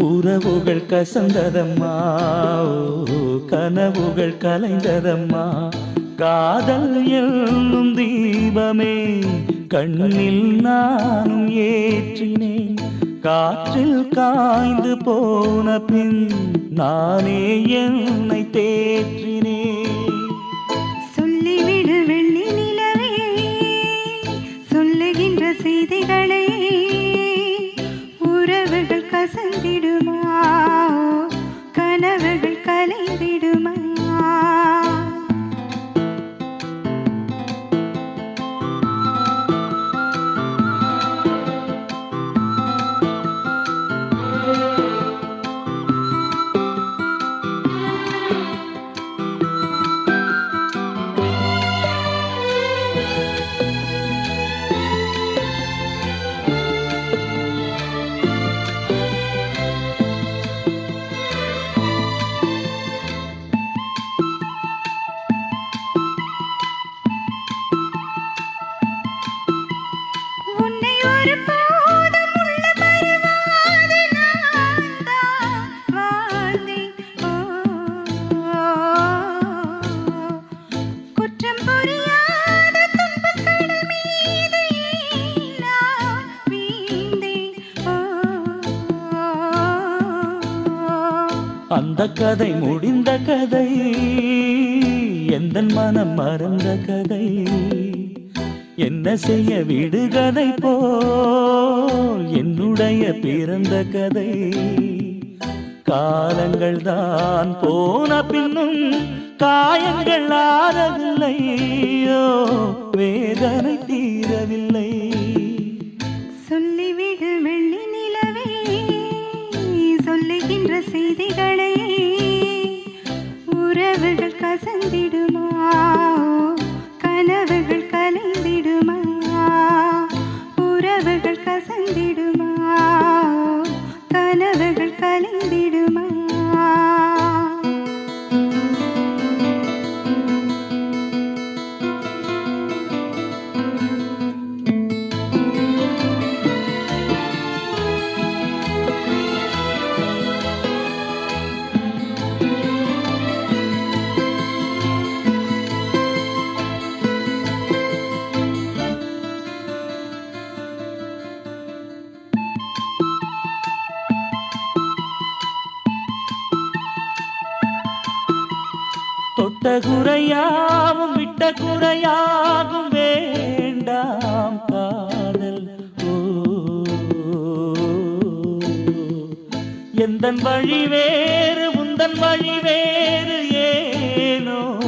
உறவுகள் கசந்ததம்மா. கனவுகள் கலைந்ததம்மா. காதல் என்னும் தீபமே கண்ணில் நானும் ஏற்றினேன். காற்றில் காய்ந்து போன பின் நானே என்னை தேற்றினேன். சொல்லிவிடு வெள்ளி நிலவே சொல்லுகின்ற செய்திகளை அந்த கதை முடிந்த கதை எந்த மனம் மறந்த கதை. என்ன செய்ய விடு கதை போல் என்னுடைய பிறந்த கதை. காலங்கள் தான் போன பின்னும் காயங்கள் ஆறவில்லையோ வேதனை தீரவில்லை. சொல்லி சந்திடுமா தொட்ட குறையாவும் விட்ட குறையாகும் வேண்டாம் காதல். ஓ. எந்தன் வழி வேறு உந்தன் வழி வேறு ஏனோ